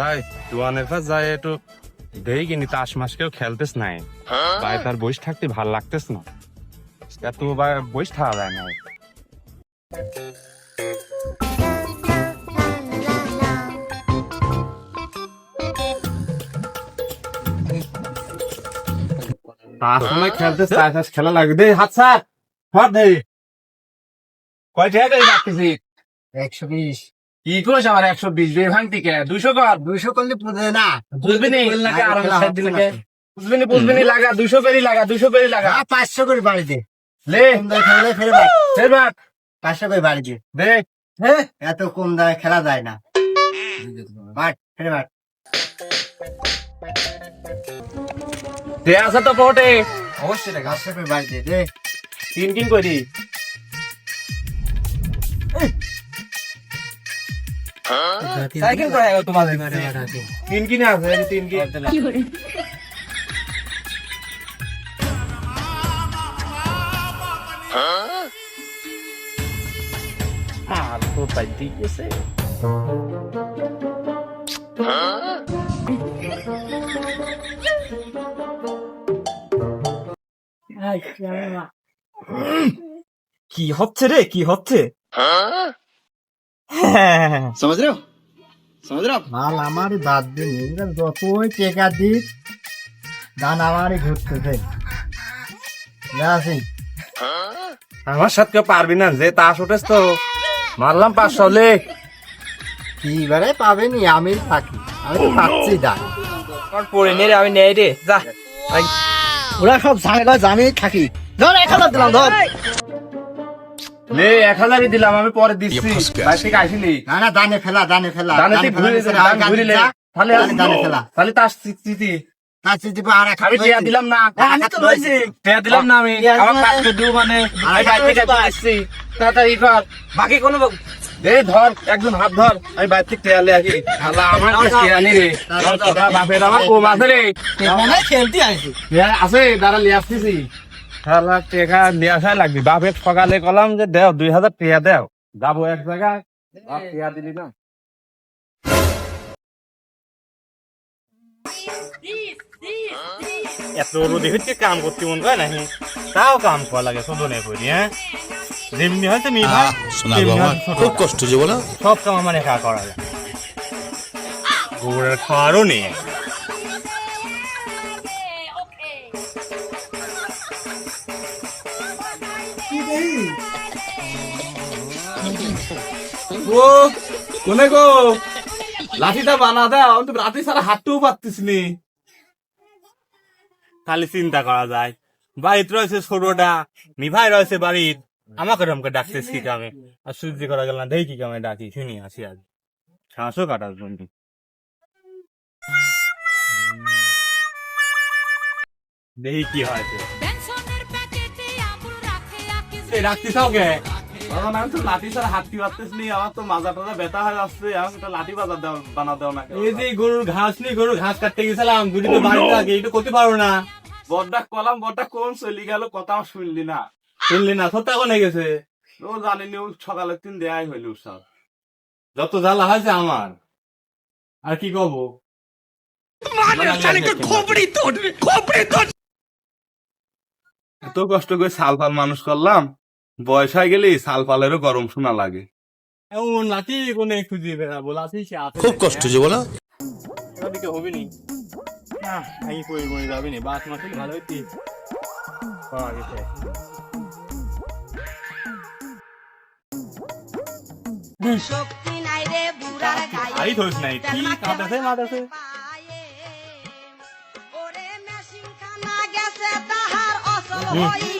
যাই দোয়ানের কাছে যাই একটু দেই কিনি তাস মাস কেউ খেলতেস নাই। ভাই তার বয়স থাকতে ভালো লাগতেস না। এত বা- বয়স থাকা যায় না খেলা একশো বিশ। কি করিস আমার একশো বিশ? বে ভাঙতি কে? দুইশো কর। দুইশো করলে না। বুঝবি নি। বুঝবি নি? বুঝবি নি? লাগা দুইশো পেরি লাগা দুইশো পেরি লাগা। পাঁচশো করে লে। কম দামে খেলে ফেরে বাড়ি। ফের বাট পাঁচশো করে বাড়িতে দে। হ্যাঁ এত কম দামে খেলা যায় না। বাট ফেরে বাট। দে আছে তো পটে অবশ্যই পাঁচশো করে বাড়িতে দে। তিন কিন করি। সাইকেল করে গেল তোমাদের তিন কিনে আছে তিন কিন আর তো তাই কি হচ্ছে রে? কি হচ্ছে? समझ रहे हो समझ रहे हो आप মাল আমারই বাদ দিন এগুলো যতই টেকা দিক দান আমারই ঘুরতেছে আসি আমার সাথে কেউ পারবি না যে তাস উঠেছ তো মারলাম পাঁচশো লে কি বারে পাবেনি আমি থাকি আমি তো পাচ্ছি দান আমার পড়ে নে রে আমি নেই রে যা আই, ওরা সব ঝামেলা আমি থাকি ধর এক হাজার দিলাম ধর এক হাজারই দিলাম আমি পরে দিচ্ছি। আসিনি। না না দানে ফেলা দানে ফেলা। দানে তুই ঘুরে ঘুরিলে তাহলে দানে ফেলা। তাহলে তার। দিলাম না। দিলাম না আমি। মানে। তাড়াতাড়ি কর। বাকি কোনো ধর একজন হাত ধর। আমি বাইরে থেকে টিয়া লে আসি। আমার রে। বাপের আমার কম আছে রে। খেলতে আসি। আছে দাঁড়া লিয়ে আসতেছি। শালা টেকা নিয়ে আসাই লাগবি। বাপের সকালে কলাম যে দেও দুই হাজার টিয়া দেও। যাব এক জায়গায় টিয়া দিলি না। এত রোদে হচ্ছে কাম করতে মন করে নাকি তাও কাম করা লাগে শোধনে করি হ্যাঁ যেমনি হয়তো মি ভাই? খুব কষ্ট যে বলো। সব কাম আমার একা করা যায়। গোবরের খাওয়ারও ও কোনে গো? লাঠিটা বানা দাও আমি তো রাতে সারা হাঁটতেও পারতিস নি। খালি চিন্তা করা যায়। বাড়িতে রয়েছে ছোটটা নিভাই রয়েছে বাড়ির আমাকে রমকে ডাকতেস কি কামে? আর সূর্য করা গেল না দেখি কি কামে ডাকি শুনি আসি আজ। শ্বাসও কাটার জন্য দেখি কি এই রাখতে চাও কে বাবা আমি তো লাঠি ছাড়া নি? আমার তো মাজা টাজা ব্যথা হয়ে যাচ্ছে। আমাকে একটা লাঠি বাজার দাও বানা দাও না এই যে গরুর ঘাস গরুর ঘাস কাটতে গেছিলাম দুটি তো বাড়িতে আগে এটা করতে পারো না। কলাম বড়টা কোন চলি গেল কথা শুনলি না। শুনলি না সত্যি এখন গেছে ও জানিনি ও সকালের দিন দেয়াই হইল সব যত জ্বালা হয়েছে আমার আর কি কব? এত কষ্ট করে সাল ফাল মানুষ করলাম বয়স হয়ে গেলে সাল ফালেরও গরম শোনা লাগে। এমন লাঠি কোনে খুঁজে বেড়াবো? লাঠি সে আছে। খুব কষ্ট যে বলো। ওদিকে হবে নি? না আমি কই কই যাবে নি? বাস মাসে ভালো হইতি। পাওয়া গেছে শক্তি নাই রে বুড়ার গায়ে। আই ধরিস নাই। কি কাঁদাছে মাদাছে ওরে মেশিন খানা গেছে তাহার অসল হইয়া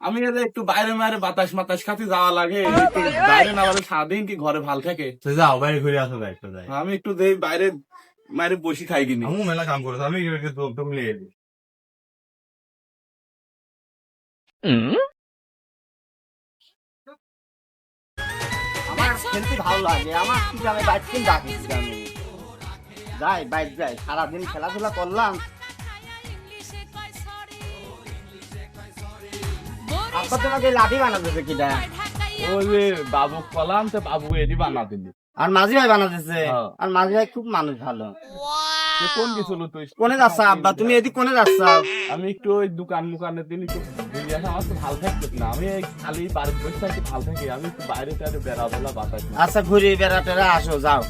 আমি একটু বাইরে মারে বাতাস মাতাস খাতে যাওয়া লাগে। একটু বাইরে না বলে সারাদিন কি ঘরে ভালো থাকে? যাও বাইরে ঘুরে আসো যাই একটু যাই আমি একটু দেই বাইরে মারে বসি খাই কিনি। আমি মেলা কাম করেছি আমি তুমি লিয়ে দিই আমার খেলতে ভালো লাগে আমার কি আমি বাইক কিন ডাকিছি আমি যাই বাইক যাই সারাদিন খেলাধুলা করলাম। তোমাকে লাঠি বানাতেছে কিটা ওই যে বাবু কলাম তো বাবু এটি বানা দিলি। আর মাঝি ভাই বানাতেছে। হ্যাঁ। আর মাঝি ভাই খুব মানুষ ভালো। কোন গেছিল তুই কোনে যাচ্ছ আব্বা? তুমি এদিক কোনে যাচ্ছ? আমি একটু ওই দোকান মুকানের দিন একটু ঘুরে আসা আমার তো ভালো থাকতো না। আমি খালি বাড়ির বসে থাকি ভালো থাকি আমি একটু বাইরে টাইরে বেড়া বেলা বাতাস আচ্ছা ঘুরে বেড়া টেরা আসো যাও।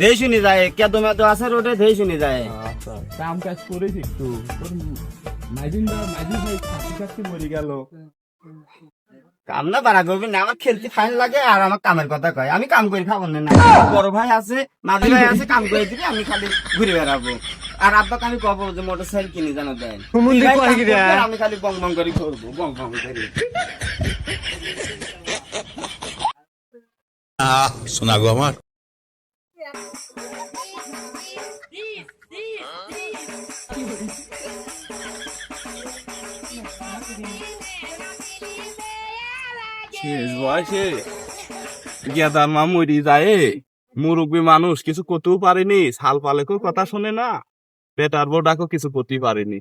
দেই শুনি যায় কেদো মেদো আছে রোডে দেই শুনি যায়। আচ্ছা কাম কাজ করেছি একটু। তোর মাইদিন দা মাইদিন ভাই খাসি খাসি মরে গেল। কাম না বাড়া করবি না আমার খেলতে ফাইন লাগে আর আমার কামের কথা কয়। আমি কাম করে খাব না বড় ভাই আছে মাঝি ভাই আছে কাম করে দিবি আমি খালি ঘুরে বেড়াবো। আর আব্বাকে আমি কব যে মোটর সাইকেল কিনে জানো আর আমি খালি বং বং করে করব বং বং করে। শোনা গো আমার। শেষ বয়সে গেদার মা মরি যায় মুরব্বী মানুষ কিছু করতেও পারেনি শাল পালেকেও কথা শোনে না। বেটার বোটাকেও কিছু করতে পারেনি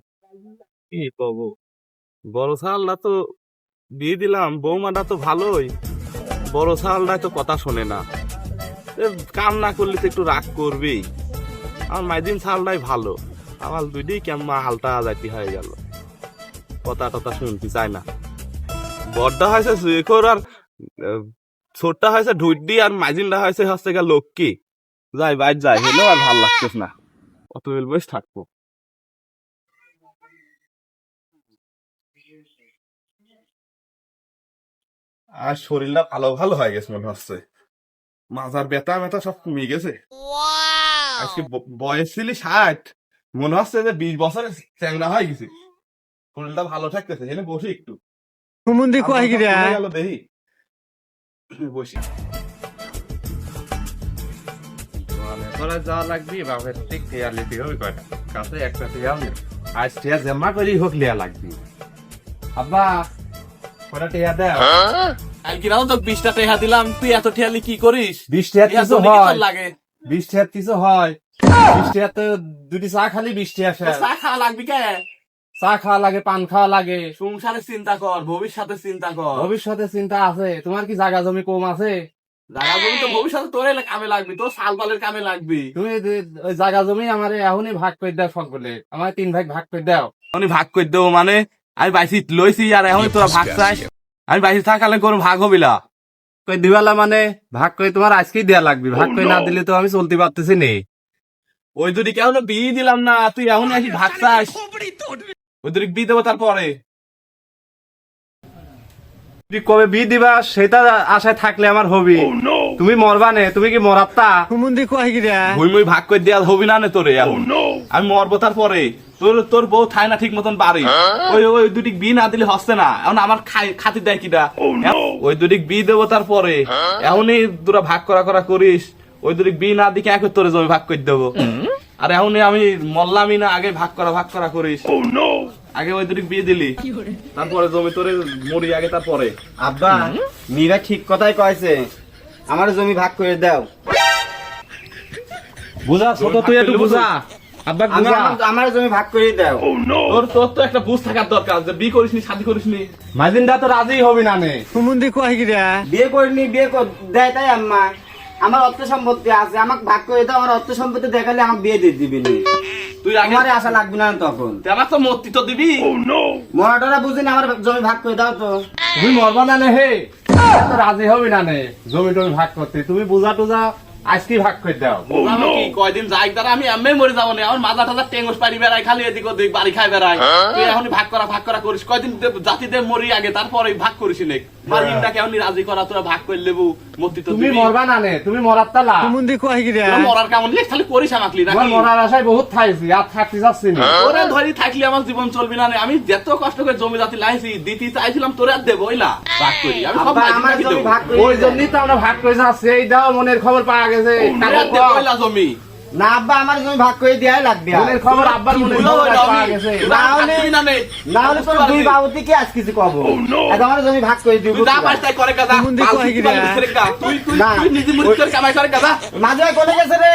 কি কব? বড় শালটা তো দিয়ে দিলাম বৌমাটা তো ভালোই। বড় শালটা তো কথা শোনে না। কাম না করলে তো একটু রাগ করবেই আমার মাইদিন শালটাই ভালো। আমার দুইটাই কেমন হালটা জাতি হয়ে গেল। কথা টথা শুনতে চায় না। বড়টা হয়েছে সুয়েখর আর ছোটটা হয়েছে ঢুড্ডি আর মাইজিনটা হয়েছে হচ্ছে গা লক্ষ্মী। যাই বাইর যাই হলো আর ভালো লাগতেছ না। অত বেল বয়স থাকব। আর শরীরটা ভালো ভালো হয়ে গেছে মনে হচ্ছে। মাজার ব্যথা ব্যথা সব কমে গেছে। আজকে বয়স ছিলি ষাট। মনে হচ্ছে যে বিশ বছরের চ্যাংরা হয়ে গেছে। শরীরটা ভালো থাকতেছে এনে বসে একটু। হুমুন্দি কয় কি রে দেখি বসি। তোরা যাওয়া লাগবি বাপের ঠিক টিয়া লিপি হবে কয়টা কাছে একটা টিয়া হবে। আজ টিয়া জমা করি হোক লিয়া লাগবি। আব্বা কয়টা টিয়া দে কালকে রাও তো বিশটা দিলাম তুই এত কি করিস? বিশ টিয়া টিয়া কিছু হয়। তোর লাগে। বিশ টিয়া কিছু হয়। বিশ টিয়া তো দুটি চা খালি বিশ টিয়া চা খাওয়া লাগবি কে? চা খাওয়া লাগে পান খাওয়া লাগে। সংসারের চিন্তা কর ভবিষ্যতের চিন্তা কর। ভবিষ্যতে চিন্তা আছে। তোমার কি জায়গা জমি কম আছে? জায়গা জমি তো ভবিষ্যতে তোর কামে লাগবি তোর সাল পালের কামে লাগবি। তুমি ওই জায়গা জমি আমার এখনই ভাগ করে দাও সকলে আমার তিন ভাগ ভাগ করে দাও। আমি ভাগ করে দেবো মানে আমি বাইসি লইছি আর এখন তোরা ভাগ চাস। আমি বাইসি থাকালে কোনো ভাগ হবিলা কই দিবালা মানে? ভাগ করে তোমার আজকেই দেয়া লাগবে। ভাগ করে না দিলে তো আমি চলতে পারতেছি নে। ওই দুটি কেমন বিয়ে দিলাম না তুই এখন আসি ভাগ চাস। ওই দুটি বিয়ে দেবো তারপরে। তুই কবে বি দিবা সেটা আশায় থাকলে আমার হবি। তুমি মরবা নে তুমি কি মরাত্তা? ভুই মুই ভাগ করে দেওয়া হবি না নে তোরে এখন আমি মরবো তারপরে। তোর তোর বউ থায় না ঠিক মতন বাড়ি। ওই ওই দুটি বি না দিলে হচ্ছে না। এখন আমার খাই খাতি দেয় কিটা ওই দুটি বি দেবো তারপরে। এখনই তোরা ভাগ করা করা করিস। ওই দুটি বি না দিকে এক তোরে জমি ভাগ করে দেবো। আর এখনই আমি মরলামই না আগে ভাগ করা ভাগ করা করিস। আগে ওই দুটি বিয়ে দিলি। তারপরে জমি তোরে মরি আগে তারপরে। আব্বা মীরা ঠিক কথাই কয়েছে। আমার জমি ভাগ করে দাও। বুঝা ছোট তুই একটু বুঝা। আব্বা বুঝা। আমার- জমি ভাগ করে দাও। তোর তোর তো একটা বুঝ থাকার দরকার যে বি করিসনি শাদি করিসনি। মাইদিনটা তো রাজি হবি না নে। বিয়ে করিনি বিয়ে কর- দেয় তাই আম্মা। আমার অর্থ সম্পত্তি আছে আমাকে ভাগ করে দাও আমার অর্থ সম্পত্তি দেখালে আমাকে বিয়ে দিয়ে দিবি নি। তুই আমার আশা লাগবে না তখন। আমার তো মূর্তি তো দিবি। মরাটোরা বুঝি না আমার জমি ভাগ করে দাও তো। তুমি মরবা না নে হে? তো রাজি হবি না নে জমি টমি ভাগ করতে। তুমি বুঝা টুজা আজকে ভাগ করে দাও। আমি কি কয়দিন যাই তারা আমি এমনি মরে যাব না। আমার মাজা টাজা টেঙ্গস পারি বেড়াই খালি এদিক ওদিক বাড়ি খাই বেড়াই তুই এখন ভাগ করা ভাগ করা করিস। কয়দিন দে- জাতিদের মরি আগে তারপরে ভাগ করিস নে। মারিনটা কেমন রাজি করা তোরা ভাগ করে লেবু মূর্তি তো তুমি মরবা না নে তুমি মরার তালা। তোরা মরার কেমন লিখ খালি করিস আমাকলি তোমার মরার আশায় বহুত খাইছি আর থাকতে যাচ্ছি না। তোরা ধরি থাকলে আমার জীবন চলবি না রে। আমি যত কষ্ট করে জমি জাতি লাইছি দিতে চাইছিলাম তোরে আর দেবো না। ভাগ করি। আমি সব আব্বা মাইজি আমার জমি ভাগ করে। ওই জন্যই তো আমরা ভাগ করে যাচ্ছি। এই দাও মনের খবর পাওয়া গেছে। জমি। না আব্বা আমার জমি ভাগ করে দেওয়াই লাগবে মনের খবর আব্বার মনে না হলে না হলে তোর দুই বাবুতে কি আজ কিছু কব আজ আমার জমি ভাগ করে দিব না। মাঝে কোনে গেছে রে?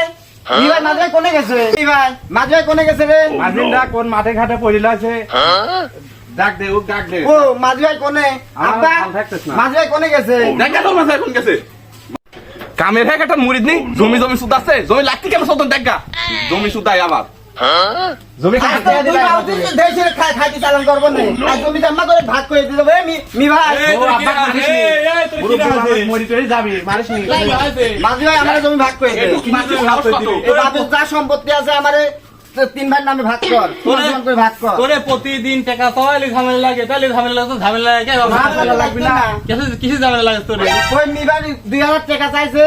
ভাই মাঝে কোনে গেছে? ই ভাই মাঝে কোনে গেছে রে? মাঝিনটা কোন মাঠে ঘাটে পড়িল আছে? ডাক দে ও ডাক দে। ও মাঝে কোনে? আব্বা। মাঝে কোনে গেছে। কামের হ্যাঁ একটা মুরিদ নেই? জমি জমি সুদ আছে জমি লাগতে কেন সতন দেখা জমি সুদাই জমি ভাগ করে যা সম্পত্তি আছে আমারে তিন ভাই নামে ভাগ কর করে ভাগ কর। তোরে প্রতিদিন টাকা তাহলে ঝামেলা লাগে তাহলে ঝামেলা তো ঝামেলা লাগে ঝামেলা লাগবে না। কিসে কিসে ঝামেলা লাগে তোরে। ওই মিবার দুই হাজার টাকা চাইছে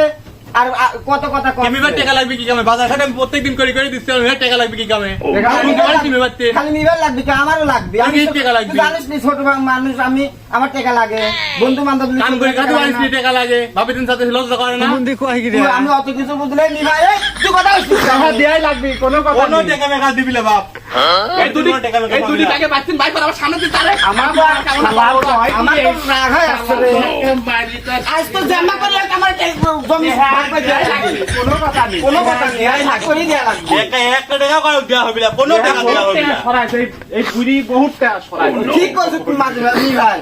আর কত কথা কম। কেমিবার টাকা লাগবে কি কামে? বাজার ঘাটে আমি প্রত্যেকদিন করে করে দিচ্ছি আমার টাকা লাগবে কি কামে? আমি কি পারছি মেবারতে খালি লাগবে কি? আমারও লাগবে। আমি টাকা লাগবে? তুই জানিস নি ছোট মানুষ আমি আমার টাকা লাগে বন্ধু বান্ধব কাম করে কাজে টাকা লাগে। ভাবি দিন সাথে লজ্জা করে না? আমি অত কিছু বুঝলে নি ভাই তুই কথা বলছিস টাকা দেয়াই লাগবে কোনো কথা কোনো টাকা মেকা দিবিলে বাপ। এই দুটি এই দুটি টাকা পাচ্ছেন ভাই আমার সামনে দিয়ে তারে। আমার তো আর খালা হয় আমার তো রাগ হয় আসছে আজ তো জামা করে আমার জমি ভাগ করে দেওয়াই লাগবে। কোনো কথা নেই। কোনো কথা নেই করে দেওয়া লাগবে। একটা একটা টাকা করে দেওয়া হবে না কোনো টাকা দেওয়া হবে না। সরাইছে এই পুরি বহুত টাকা সরাইছে ঠিক করছিস তুই মাঝে ভাই।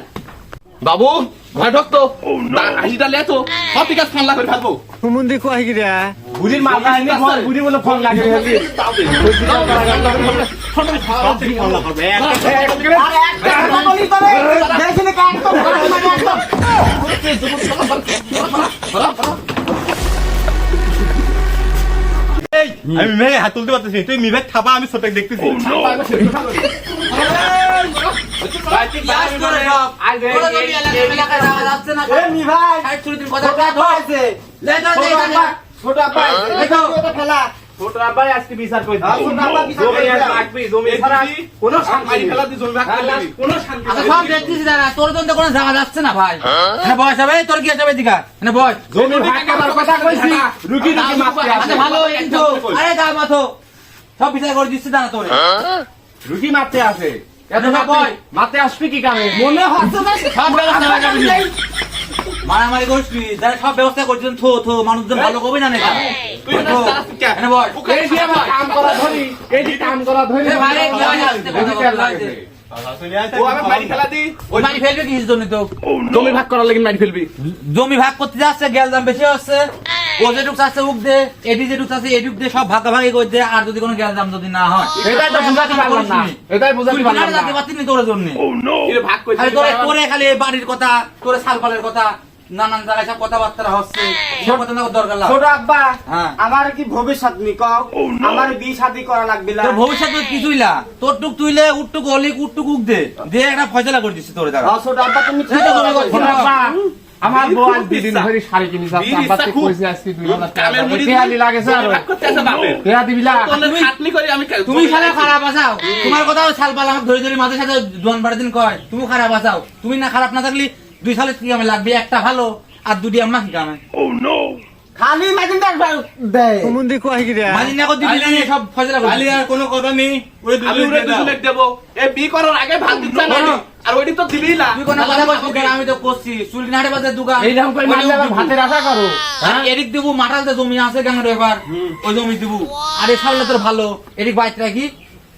বাবু ঘরে ঢুকতো আশিটা লেতো সব ঠিক আছে ফান্লা করে ফেলব। বুড়ির মাথা এনে ফোন বুড়ি বলে ফোন লাগে আমি মেঘে হাত তুলতে পারতেছি তুই মিভেক খাবা আমি ছোট দেখতেছি। তোর তো কোনো জায়গা যাচ্ছে না ভাই। বয়স হবে? তোর কি যাবে দিঘা এখানে বয়স? জমি ভাগ করার কথা কইছি। রুগী রুগী মারতে আছে? ভালো আরে গা মাথো। সব বিচার করে দিচ্ছি দাদা তোর। রুগী মারতে আছে। আচ্ছা, আসবি কি কামে মনে হচ্ছে সব ব্যবস্থা মারামারি করিস যারা সব ব্যবস্থা করছেন থো থো মানুষজন ভালো কবি না নেতা না কাম করা ধরি কাম করা ধরি জমি ভাগ করার লাগি মারি ফেলবি। জমি ভাগ করতে যাচ্ছে দাম বেশি হচ্ছে। ও যেটুক চাচ্ছে উক দে এডি যেটুক চাচ্ছে এটুক দে সব ভাগাভাগি করে দে আর যদি কোনো গ্যাস দাম যদি না হয়। এটাই তো বুঝাতে পারলাম না। এটাই বুঝাতে পারলাম না। তোর জন্য। ভাগ করে তোরে খালি বাড়ির কথা তোরে সালপালের কথা। নানান জায়গায় সব কথাবার্তা হচ্ছে সব কথা দরকার লাগে। ছোট আব্বা হ্যাঁ। আমার কি ভবিষ্যৎ নি কও? আমার বিয়ে শাদী করা লাগবে না। তোর কিছুই না। তোর টুক তুইলে উটটুক অলিক উটটুক উক দে। একটা ফয়সলা করে দিচ্ছি তোরে দাঁড়া। হ্যাঁ, ছোট আব্বা তুমি ঠিক। আব্বা, আমার বউ আজ দুদিন ধরে শাড়ি কিনি যাচ্ছে আব্বা তুই কইছিস আজকে দুই টাকা। পেয়ালি আছে পেয়া খাটনি করে আমি তুমি সারা খারাপ আসাও। তোমার কথা সালপাল আমার ধরে ধরে মাঝে সাথে জোয়ান বাড়ি দিন কয়। তুমি খারাপ আসাও। তুমি না খারাপ না থাকলে দুই সালের কি কামে লাগবে? একটা ভালো আর দুটি আম্মা কি কামে খালি মাঝিনটা দেয়। মাঝি না দিবি না সব করে। খালি আর কোনো কথা নেই। ওই আমি উড়ে দুশো লেখ দেবো। এই বি করার আগে ভাগ দিচ্ছে না আর ওইটি তো দিবি না। তুই কোনো কথা বলছিস কেন? আমি তো করছি। চুলকিনাটে বাজার দোকান। এইরকম করে মারলে আবার ভাতের আশা করো। আর এদিক দেবো মাঠাল জমি আছে গাঙের ব্যাপার ওই জমি দিব। আর এই সামনে তোর ভালো। এদিক বাইক রাখি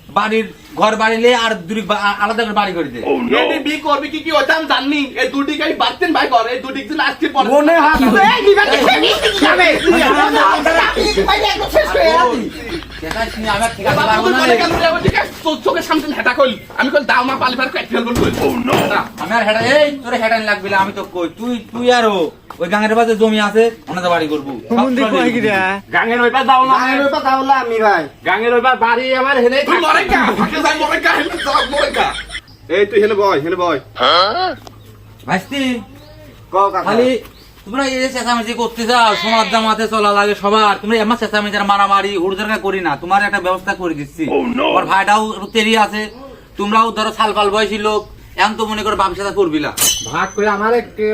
বাড়ির ঘর বাড়িলে আর দুই আলাদা করে বাড়ি করে দে এটি বি করবি কি কি ওইটা আমি জানি এই দুটি গাড়ি বাড়তেন ভাই ঘরে এই দুটি দিন আসছে পরে মনে হচ্ছে নি, আমি না দাও মা আমি আর হেঁটা এই তোর হেঁটান লাগবে আমি তো কই তুই তুই আর ওই গাঙের বাজে জমি আছে ওনাদের বাড়ি করব। গাঙের যাও না। আমি ওই কথা বললাম আমি ভাই। গাঙের বাড়ি আমার হেলে কা কা কা এই তুই বয় হেলে বয়। ভাইস্তি খালি তোমরা এই চেঁচামেচি করতে যাও সমাজ জামাতে চলা লাগে সবার। তোমরা এমন চেঁচামেচি মারামারি হুড়জারকা করি না। তোমার একটা ব্যবস্থা করে দিচ্ছি। আমার ভাইটাও তেরি আছে। তোমরাও ধরো সাল পাল বয়সী লোক। এখন তো মনে করে ব্যবসাটা করবি না। ভাগ করে আমার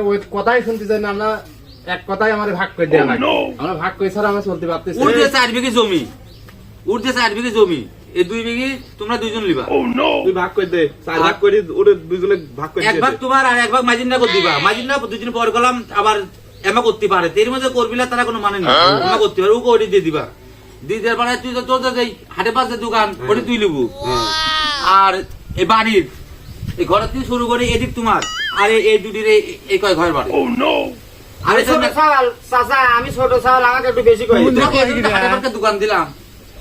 ওই কথাই শুনতে চাই না আমরা এক কথাই আমার ভাগ করে দেওয়া লাগে। আমরা ভাগ করে ছাড়া আমরা চলতে পারতেছি উঠে চার বিঘে জমি। উঠতে চার বিঘে জমি। এই দুই বিঘি তোমরা দুইজন লিবা। তুই ভাগ করে দে। চার ভাগ করে ওরে দুইজনে ভাগ করে এক ভাগ তোমার আর এক ভাগ মাজিনটা করে দিবা। মাজিনটা দুদিন পর গেলাম আবার এমা করতে পারে। এর মধ্যে করবি না তারা কোনো মানে নেই এমা করতে পারে ওকে ওটি দিয়ে দিবা। দিয়ে দেওয়ার পরে তুই তো তোর যেই হাটে পাশে দোকান ওটি তুই লিবু আর এই বাড়ির এই ঘরের থেকে শুরু করে এদিক তোমার। আর এই- এই দুটির এই- কয় ঘর বাড়ি? আর আমি এই ছোট চাল চাচা আমি ছোট চাল আমাকে একটু বেশি কই দোকান দিলাম।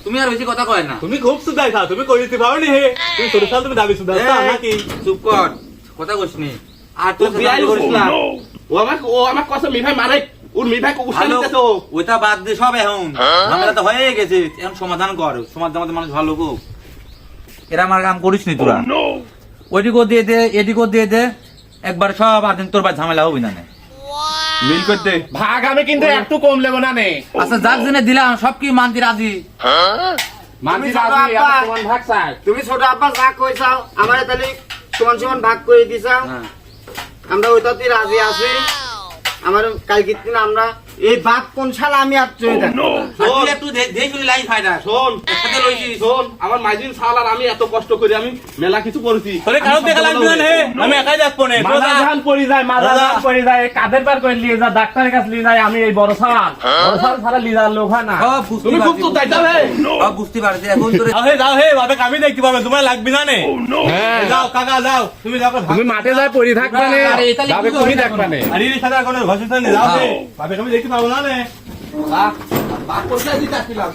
তুমি আর বেশি কথা কয় না। তুমি খুব সুদাই খাও তুমি কই দিতে পারো নি হে? তুমি ছোট সাল তুমি দাবি সুদা এই, নাকি চুপ কর কথা কইস নি। আর ও বিয়াই করিস না ও আমার ও আমার কথা মিঠাই মারে ওর মিঠাই উঠাই নিতে তো ওইটা বাদ দে সব এখন। ঝামেলা তো হয়ে গেছে এখন সমাধান কর। সমাধান আমাদের মানুষ ভালো গো এরা আমার কাম করিস নি তোরা। ওইদিকেও দিয়ে দে এদিকেও দিয়ে দে। একবার সব আর তোর বা ঝামেলা হবি না মিল করে ভাগ আমি কিন্তু একটু কম লেবো না নে। আচ্ছা যার জন্য দিলাম সব কি মানতি রাজি? ভাগ চাই। তুমি ছোট আব্বা যা কইছাও আমার তাহলে সমান সমান ভাগ করে দিছাও। হ্যাঁ। আমরা ওইটাতে রাজি আছি। আমার কালকের দিন আমরা এই বাপ কোন সাল আমি আর চলে লইছিস শোন। আমার মাইজিন সাল আর আমি এত কষ্ট করে আমি মেলা কিছু করেছি। আমি একাই যাব পড়ে যায় মাথা ধান পড়ে যায় কাঁধের পার করে নিয়ে যা ডাক্তারের কাছে নিয়ে যায় আমি এই বড় সাল বড় সাল ছাড়া লিজার লোক হয় না। তুমি খুব তো সব বুঝতে পারছি এখন তোর যাও হে যাও হে বাবা আমি দেখতে পাবে তোমার লাগবে না নে? হ্যাঁ যাও কাকা যাও। তুমি যাও তুমি মাঠে যায় পড়ে থাকবা নে। আরে যাবে তো। তুমি দেখবা নে। আর সাদা কোনো যাও হে। বাবা আমি দেখতে পাবো না নে বাপ করতে দিতে আসছিলাম